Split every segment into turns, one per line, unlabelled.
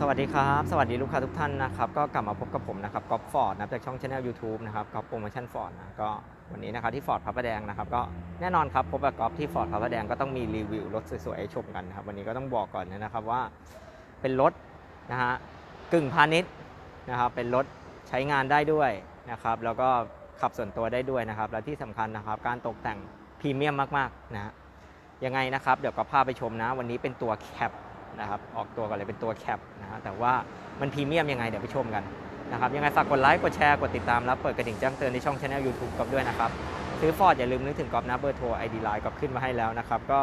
สวัสดีครับ สวัสดีลูกค้าทุกท่านนะครับก็กลับมาพบกับผมนะครับก๊อฟฟอร์ดนะจากช่องช anel YouTube นะครับก๊อฟโปรโมชั่นฟอร์ดนะก็วันนี้นะครับที่ฟอร์ดพระประแดงนะครับก็แน่นอนครับพบกับก๊อฟที่ฟอร์ดพระประแดงก็ต้องมีรีวิวรถสวยๆให้ชมกันนะครับวันนี้ก็ต้องบอกก่อนนะครับว่าเป็นรถนะฮะกึ่งพาณิชย์นะครับเป็นรถใช้งานได้ด้วยนะครับแล้วก็ขับส่วนตัวได้ด้วยนะครับและที่สำคัญนะครับการตกแต่งพรีเมียมมากๆนะยังไงนะครับเดี๋ยวก็พาไปชมนะ วันนี้เป็นตัวแคป นะครับออกตัวกันเลยเป็นตัวแคปนะฮะแต่ว่ามันพรีเมียมยังไงเดี๋ยวไปชมกันนะครับยังไงฝากกดไลค์กดแชร์กดติดตามแล้วเปิดกระดิ่งแจ้งเตือนในช่องช anel YouTube กอบด้วยนะครับซื้อฟอร์ดอย่าลืมนึกถึงกอบนะเบอร์โทรไอดีไลน์กอบขึ้นมาให้แล้วนะครับก็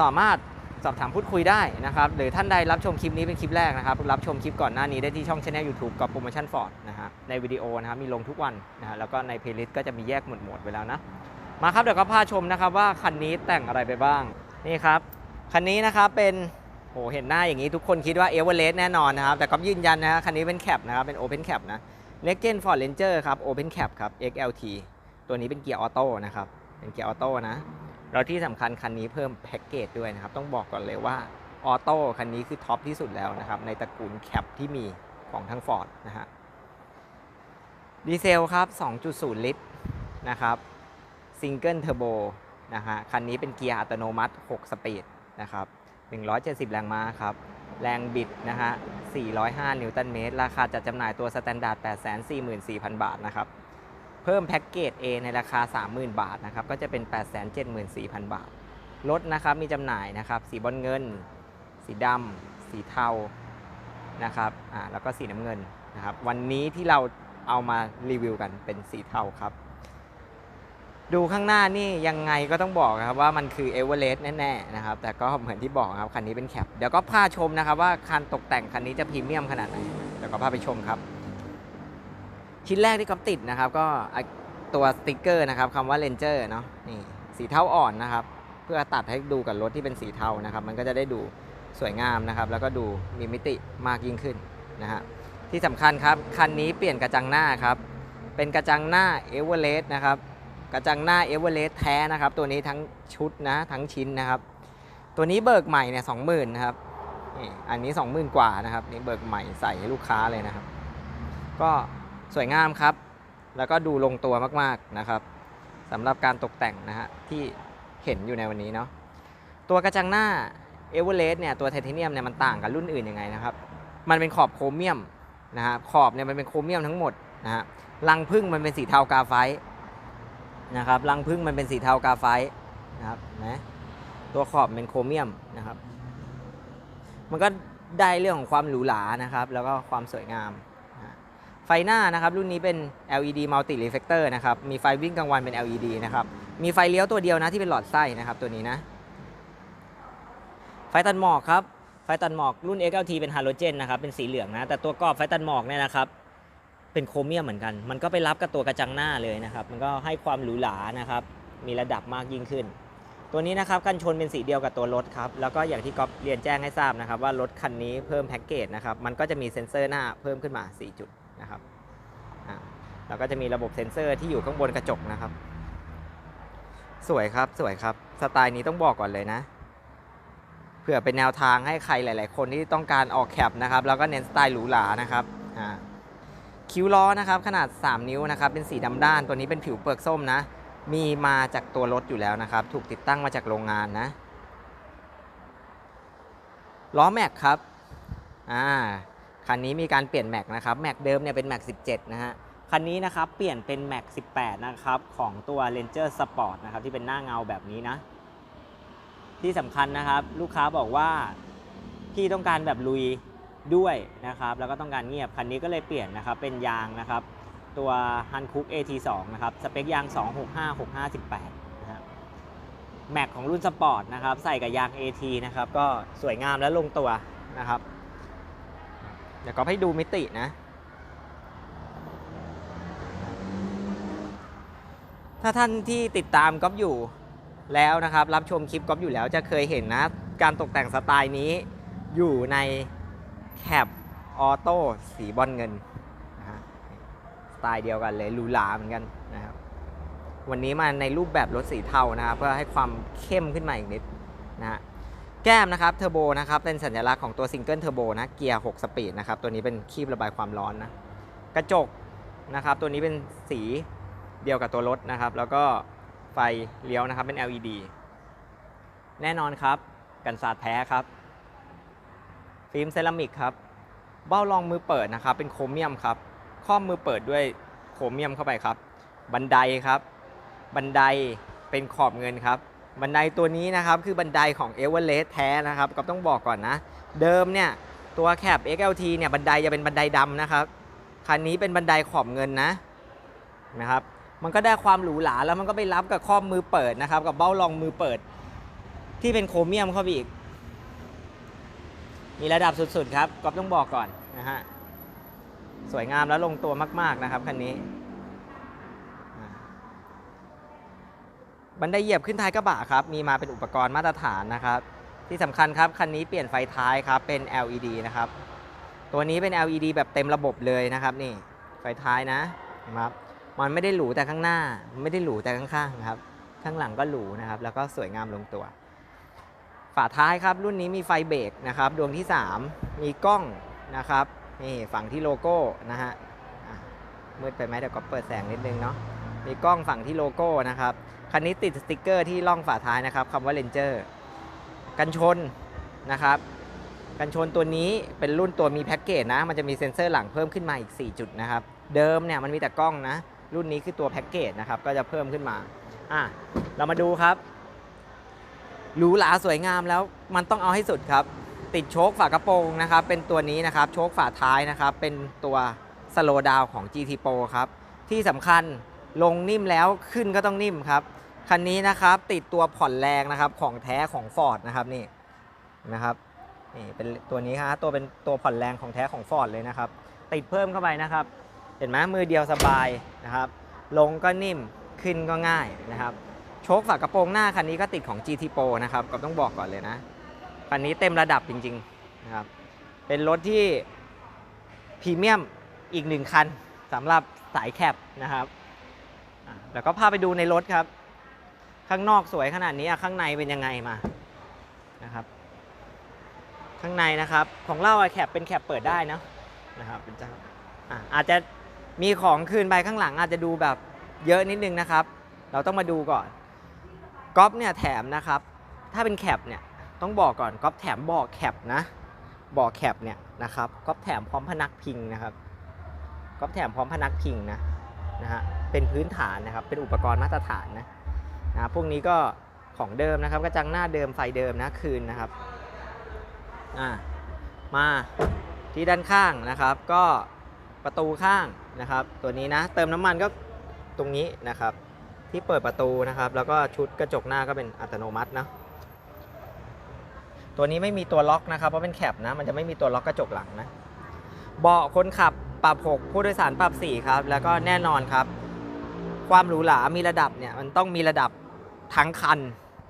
สามารถสอบถามพูดคุยได้นะครับหรือท่านใดรับชมคลิปนี้เป็นคลิปแรกนะครับ รับชมคลิปก่อนหน้านี้ได้ที่ช่องช anel YouTube กอบโปรโมชั่นฟอร์ดนะฮะในวิดีโอนะครับมีลงทุกวันนะฮะแล้วก็ในเพลย์ลิสต์ก็จะมีแยกหมวดหมวดไว้แล้วนะมาครับเดี๋ยวก็พาชมนะครับว่าคันนี้แต่งอะไรไปบ้างนี่ครับ คันนี้นะครับเป็นโหเห็นหน้าอย่างนี้ทุกคนคิดว่าเอเวอเรสต์แน่นอนนะครับ แต่ก็ยืนยันนะฮะคันนี้เป็นแคปนะครับ เป็น Open Cap นะ Legend Ford Ranger ครับ Open Cap ครับ XLT ตัวนี้เป็นเกียร์ออโต้นะครับ เป็นเกียร์ออโต้นะแล้วที่สำคัญคันนี้เพิ่มแพ็กเกจด้วยนะครับ ต้องบอกก่อนเลยว่าออโต้คันนี้คือท็อปที่สุดแล้วนะครับ ในตระกูลแคปที่มีของทั้ง Ford นะฮะดีเซลครับ 2.0 ลิตรนะครับซิงเกิลเทอร์โบนะฮะคันนี้เป็นเกียร์อัตโนมัติ 6 สปีด นะครับ170 แรงม้าครับ แรงบิดนะฮะ 405 นิวตันเมตร ราคาจัดจำหน่ายตัวสแตนดาร์ด 844,000 บาทนะครับ เพิ่มแพ็กเกจ A ในราคา 30,000 บาทนะครับ ก็จะเป็น 874,000 บาท รถนะครับมีจำหน่ายนะครับ สีบอลเงิน สีดำ สีเทา นะครับ อ่า แล้วก็สีน้ำเงินนะครับ วันนี้ที่เราเอามารีวิวกันเป็นสีเทาครับ ดูข้างหน้านี่ยังไงก็ต้องบอกครับว่ามันคือเอเวอเรสต์แน่ๆนะครับ แต่ก็เหมือนที่บอกครับ คันนี้เป็นแคป เดี๋ยวก็พาชมนะครับว่าคันตกแต่งคันนี้จะพรีเมียมขนาดไหน เดี๋ยวก็พาไปชมครับ ชิ้นแรกที่ก๊อฟติดนะครับ ก็ตัวสติกเกอร์นะครับคำว่า Ranger เนาะนี่สีเทาอ่อนนะครับ เพื่อตัดให้ดูกับรถที่เป็นสีเทานะครับ มันก็จะได้ดูสวยงามนะครับ แล้วก็ดูมีมิติมากยิ่งขึ้นนะฮะที่สำคัญครับคันนี้เปลี่ยนกระจังหน้าครับเป็นกระจังหน้าเอเวอเรสต์นะครับ กระจังหน้าเอเวอเรสต์แท้นะครับ ตัวนี้ทั้งชุดนะทั้งชิ้นนะครับ ตัวนี้เบิกใหม่เนี่ยสองหมื่นนะครับอันนี้สองหมื่นกว่านะครับนี่เบิกใหม่ใส่ลูกค้าเลยนะครับ ก็สวยงามครับ แล้วก็ดูลงตัวมากๆนะครับสำหรับการตกแต่งนะฮะที่เห็นอยู่ในวันนี้เนาะตัวกระจังหน้าเอเวอเรสต์เนี่ยตัวไทเทเนียมเนี่ยมันต่างกับรุ่นอื่นยังไงนะครับ มันเป็นขอบโครเมียมนะฮะขอบเนี่ยมันเป็นโครเมียมทั้งหมดนะฮะรังพึ่งมันเป็นสีเทากาไฟต์ นะครับรังพึ่งมันเป็นสีเทากาไฟต์นะครับนะตัวขอบเป็นโครเมียมนะครับ มันก็ได้เรื่องของความหรูหรานะครับ แล้วก็ความสวยงาม ไฟหน้านะครับรุ่นนี้เป็น LED multi reflector นะครับ มีไฟวิ่งกลางวันเป็น LED นะครับ มีไฟเลี้ยวตัวเดียวนะที่เป็นหลอดไส้นะครับตัวนี้นะ ไฟตัดหมอกครับ ไฟตัดหมอกรุ่น XLT เป็นฮาโลเจนนะครับ เป็นสีเหลืองนะ แต่ตัวกรอบไฟตัดหมอกเนี่ยนะครับ เป็นโครเมียมเหมือนกัน มันก็ไปรับกับตัวกระจังหน้าเลยนะครับ มันก็ให้ความหรูหรานะครับ มีระดับมากยิ่งขึ้น ตัวนี้นะครับกันชนเป็นสีเดียวกับตัวรถครับ แล้วก็อย่างที่ก๊อฟเรียนแจ้งให้ทราบนะครับ ว่ารถคันนี้เพิ่มแพ็กเกจนะครับ มันก็จะมีเซ็นเซอร์หน้าเพิ่มขึ้นมา 4 จุดนะครับแล้วก็จะมีระบบเซ็นเซอร์ที่อยู่ข้างบนกระจกนะครับ สวยครับ สวยครับ สไตล์นี้ต้องบอกก่อนเลยนะเผื่อเป็นแนวทางให้ใครหลาย ๆ คนที่ต้องการออกแคปนะครับ แล้วก็เน้นสไตล์หรูหรานะครับ อ่า คิ้วล้อนะครับขนาด 3 นิ้วนะครับเป็นสีดำด้านตัวนี้เป็นผิวเปลือกส้มนะ มีมาจากตัวรถอยู่แล้วนะครับ ถูกติดตั้งมาจากโรงงานนะล้อแม็กครับอ่าคันนี้มีการเปลี่ยนแม็กนะครับแม็กเดิมเนี่ยเป็นแม็ก17 นะฮะคันนี้นะครับเปลี่ยนเป็นแม็ก18 นะครับ ของตัว Ranger Sport นะครับ ที่เป็นหน้าเงาแบบนี้นะ ที่สำคัญนะครับ ลูกค้าบอกว่า พี่ต้องการแบบลุย ด้วยนะครับแล้วก็ต้องการเงียบคันนี้ก็เลยเปลี่ยนนะครับเป็นยางนะครับตัว Hankook AT2 นะครับสเปคยาง 265658นะครับแม็กของรุ่นสปอร์ตนะครับใส่กับยาง AT นะครับก็สวยงามและลงตัวนะครับ เดี๋ยวก็ให้ดูมิตินะ ถ้าท่านที่ติดตามก๊อฟอยู่แล้วนะครับ รับชมคลิปก๊อฟอยู่แล้วจะเคยเห็นนะ การตกแต่งสไตล์นี้อยู่ใน แคปออโต้สีบอลเงินนะฮะสไตล์เดียวกันเลยหรูหราเหมือนกันนะครับวันนี้มาในรูปแบบรถสีเทานะครับ เพื่อให้ความเข้มขึ้นมาอีกนิดนะฮะแก้มนะครับเทอร์โบนะครับเป็นสัญลักษณ์ของตัวซิงเกิลเทอร์โบนะเกียร์ 6 สปีดนะครับตัวนี้เป็นคีบระบายความร้อนนะกระจกนะครับตัวนี้เป็นสีเดียวกับตัวรถนะครับ แล้วก็ไฟเลี้ยวนะครับเป็น LED แน่นอนครับ กันสาดแท้ครับ ฟิล์มเซรามิกครับ เบ้ารองมือเปิดนะครับ เป็นโครเมียมครับครอบมือเปิดด้วยโครเมียมเข้าไปครับ บันไดครับ บันไดเป็นขอบเงินครับ บันไดตัวนี้นะครับคือบันไดของเอเวอเรสต์แท้นะครับก็ต้องบอกก่อนนะ เดิมเนี่ยตัวแคป XLT เนี่ยบันไดจะเป็นบันไดดำนะครับ คันนี้เป็นบันไดขอบเงินนะนะครับ มันก็ได้ความหรูหราแล้วมันก็ไปรับกับข้อมือเปิดนะครับ กับเบ้ารองมือเปิด ที่เป็นโครเมียมเข้าไปอีก มีระดับสุดๆครับก็ต้องบอกก่อนนะฮะสวยงามแล้วลงตัวมากๆนะครับคันนี้บันไดเหยียบขึ้นท้ายกระบะครับ มีมาเป็นอุปกรณ์มาตรฐานนะครับ ที่สำคัญครับ คันนี้เปลี่ยนไฟท้ายครับ เป็น LED นะครับ ตัวนี้เป็น LED แบบเต็มระบบเลยนะครับนี่ ไฟท้ายนะนะครับ มันไม่ได้หรูแต่ข้างหน้า ไม่ได้หรูแต่ข้างๆนะครับ ข้างหลังก็หรูนะครับ แล้วก็สวยงามลงตัว ฝาท้ายครับรุ่นนี้มีไฟเบรกนะครับดวงที่ 3 มีกล้องนะครับนี่ฝั่งที่โลโก้นะฮะมืดไปไหมเดี๋ยวก็เปิดแสงนิดนึงเนาะมีกล้องฝั่งที่โลโก้นะครับคันนี้ติดสติกเกอร์ที่ล่องฝาท้ายนะครับคำว่าเลนเจอร์กันชนนะครับกันชนตัวนี้เป็นรุ่นตัวมีแพ็กเกจนะ มันจะมีเซ็นเซอร์หลังเพิ่มขึ้นมาอีก 4 จุดนะครับ เดิมเนี่ยมันมีแต่กล้องนะ รุ่นนี้คือตัวแพ็กเกจนะครับ ก็จะเพิ่มขึ้นมา อะ เรามาดูครับ หรูหราสวยงามแล้วมันต้องเอาให้สุดครับ ติดโชคฝากระโปรงนะครับ เป็นตัวนี้นะครับ โชคฝาท้ายนะครับ เป็นตัวสโลดาวของ GT Pro ครับ ที่สำคัญลงนิ่มแล้วขึ้นก็ต้องนิ่มครับ คันนี้นะครับติดตัวผ่อนแรงนะครับของแท้ของ Ford นะครับนี่นะครับนี่เป็นตัวนี้ครับตัวเป็นตัวผ่อนแรงของแท้ของ Ford เลยนะครับ ติดเพิ่มเข้าไปนะครับ เห็นไหมมือเดียวสบายนะครับ ลงก็นิ่มขึ้นก็ง่ายนะครับ โชคฝากระโปรงหน้าคันนี้ก็ติดของ GT Pro นะครับก็ต้องบอกก่อนเลยนะคันนี้เต็มระดับจริงๆนะครับเป็นรถที่พรีเมียมอีกหนึ่งคันสำหรับสายแคปนะครับแล้วก็พาไปดูในรถครับ ข้างนอกสวยขนาดนี้ข้างในเป็นยังไงมานะครับ ข้างในนะครับ ของเราอะแคปเป็นแคปเปิดได้นะนะครับเป็นจ้าอาจจะมีของคืนไปข้างหลังอาจจะดูแบบเยอะนิดนึงนะครับ เราต้องมาดูก่อน ก๊อฟเนี่ยแถมนะครับ ถ้าเป็นแคปเนี่ยต้องบอกก่อนก๊อฟแถมเบอกแคปนะเบอกแคปเนี่ยนะครับก๊อฟแถมพร้อมพนักพิงนะครับก๊อฟแถมพร้อมพนักพิงนะนะฮะเป็นพื้นฐานนะครับ เป็นอุปกรณ์มาตรฐานนะนะพวกนี้ก็ของเดิมนะครับกระจังหน้าเดิมไฟเดิมนะคืนนะครับอ่ามาที่ด้านข้างนะครับ ก็ประตูข้างนะครับ ตัวนี้นะ เติมน้ำมันก็ตรงนี้นะครับ ที่เปิดประตูนะครับ แล้วก็ชุดกระจกหน้าก็เป็นอัตโนมัตินะตัวนี้ไม่มีตัวล็อกนะครับเพราะเป็นแคปนะมันจะไม่มีตัวล็อกกระจกหลังนะเบาะคนขับปรับ 6 ผู้โดยสารปรับ 4 ครับ แล้วก็แน่นอนครับ ความหรูหรามีระดับเนี่ยมันต้องมีระดับทั้งคัน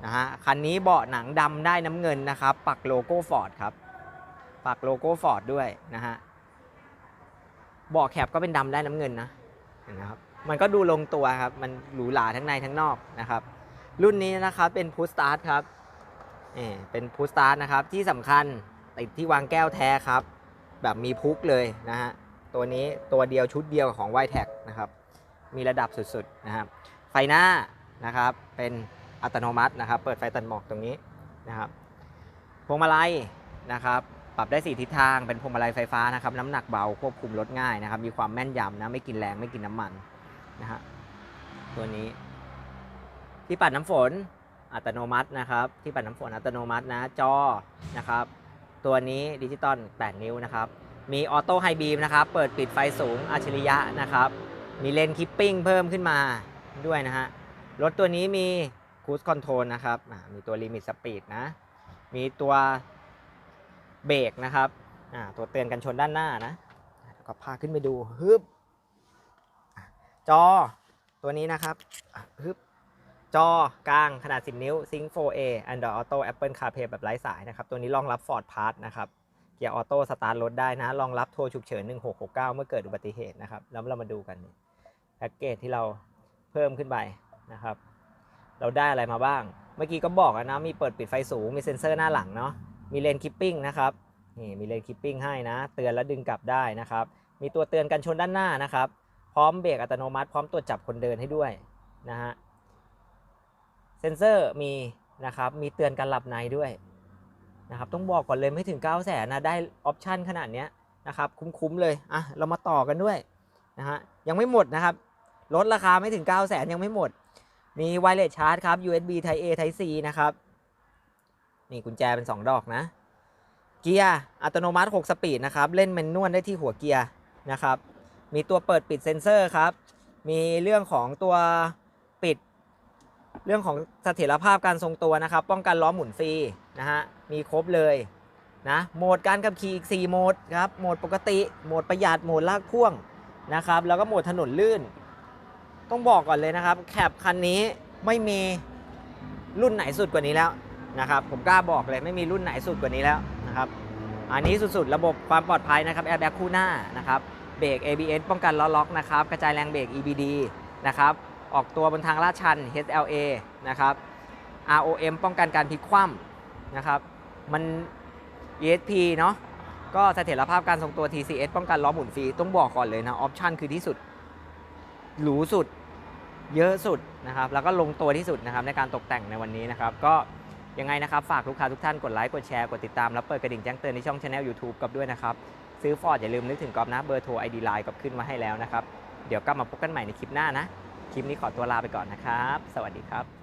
นะฮะคันนี้เบาะหนังดำได้น้ำเงินนะครับ ปักโลโก้ฟอร์ดครับปักโลโก้ฟอร์ดด้วยนะฮะเบาะแคปก็เป็นดำได้น้ำเงินนะเห็นไหมครับ มันก็ดูลงตัวครับ มันหรูหราทั้งในทั้งนอกนะครับ รุ่นนี้นะครับเป็นพุ s สตาร์ทครับเออเป็นพุ s สตาร์ทนะครับที่สำคัญติดที่วางแก้วแท้ครับ แบบมีพุกเลยนะฮะตัวนี้ตัวเดียวชุดเดียวกับของ y t e c นะครับ มีระดับสุดๆนะครับ ไฟหน้านะครับเป็นอัตโนมัตินะครับ เปิดไฟตัดหมอกตรงนี้นะครับพวงมาลัยนะครับ ปรับได้สีทิศทางเป็นพวงมาลัยไฟฟ้านะครับ น้ำหนักเบาควบคุมรถง่ายนะครับ มีความแม่นยำนะไม่กินแรงไม่กินน้ำมัน นะฮะตัวนี้ ที่ปัดน้ำฝนอัตโนมัตินะครับ ที่ปัดน้ำฝนอัตโนมัตินะจอนะครับ ตัวนี้ดิจิตอล8 นิ้วนะครับ มีออโต้ไฮบีมนะครับ เปิดปิดไฟสูงอัจฉริยะนะครับ มีเลนคิปปิ้งเพิ่มขึ้นมาด้วยนะฮะรถตัวนี้มีคูสคอนโทรลนะครับ มีตัวลิมิตสปีดนะ มีตัวเบรกนะครับ ตัวเตือนกันชนด้านหน้านะแล้วก็พาขึ้นไปดูฮึบ จอตัวนี้นะครับฮึบจอกลางขนาด 10 นิ้ว Sync 4A Android Auto Apple CarPlay แบบไร้สายนะครับ ตัวนี้รองรับ Ford Pass นะครับ เกียร์ออโต้สตาร์ทรถได้นะ รองรับโทรฉุกเฉิน 1669 เมื่อเกิดอุบัติเหตุนะครับ แล้วเรามาดูกันนี่แพ็กเกจที่เราเพิ่มขึ้นไปนะครับ เราได้อะไรมาบ้าง เมื่อกี้ก็บอกนะ มีเปิดปิดไฟสูง มีเซ็นเซอร์หน้าหลังเนาะ มีเลนคิปปิ้งนะครับ นี่มีเลนคิปปิ้งให้นะ เตือนแล้วดึงกลับได้นะครับ มีตัวเตือนกันชนด้านหน้านะครับ พร้อมเบรกอัตโนมัติ พร้อมตรวจจับคนเดินให้ด้วยนะฮะเซนเซอร์มีนะครับมีเตือนการหลับในด้วยนะครับต้องบอกก่อนเลยไม่ถึง 9 0 0 0 0นนะได้ออปชันขนาดนี้นะครับคุ้มๆเลยอะเรามาต่อกันด้วยนะฮะยังไม่หมดนะครับลดราคาไม่ถึง 9 0 0 0 0นยังไม่หมด มีไวเลสชาร์จครับ USB Type A Type C นะครับนี่กุญแจเป็น 2 ดอกนะเกียร์อัตโนมัติ 6 สปีดนะครับ เล่นแมนนวลได้ที่หัวเกียร์นะครับ มีตัวเปิดปิดเซ็นเซอร์ครับ มีเรื่องของตัวปิด เรื่องของเสถียรภาพการทรงตัวนะครับ ป้องกันล้อหมุนฟรีนะฮะ มีครบเลยนะ โหมดการขับขี่อีก 4 โหมดครับ โหมดปกติ โหมดประหยัด โหมดลากพ่วงนะครับ แล้วก็โหมดถนนลื่น ต้องบอกก่อนเลยนะครับ แคปคันนี้ไม่มีรุ่นไหนสุดกว่านี้แล้วนะครับ ผมกล้าบอกเลยไม่มีรุ่นไหนสุดกว่านี้แล้วนะครับ อันนี้สุดๆ ระบบความปลอดภัยนะครับ แอร์แบ็กคู่หน้านะครับ เบรก ABS ป้องกันล้อล็อกนะครับกระจายแรงเบรก EBD นะครับออกตัวบนทางลาดชัน HLA นะครับ ROM ป้องกันการพลิกคว่ำนะครับมัน ESP เนาะก็เสถียรภาพการทรงตัว TCS ป้องกันล้อหมุนฟรี ต้องบอกก่อนเลยนะออปชันคือที่สุด หรูสุด เยอะสุดนะครับ แล้วก็ลงตัวที่สุดนะครับในการตกแต่งในวันนี้นะครับ ก็ยังไงนะครับ ฝากลูกค้าทุกท่านกดไลค์ กดแชร์ กดติดตาม แล้วเปิดกระดิ่งแจ้งเตือนในช่องช anel YouTube กับด้วยนะครับ ซื้อฟอร์ดอย่าลืมนึกถึงกอบนะเบอร์โทร ID Line กอบขึ้นมาให้แล้วนะครับ เดี๋ยวกลับมาพบกันใหม่ในคลิปหน้านะ คลิปนี้ขอตัวลาไปก่อนนะครับ สวัสดีครับ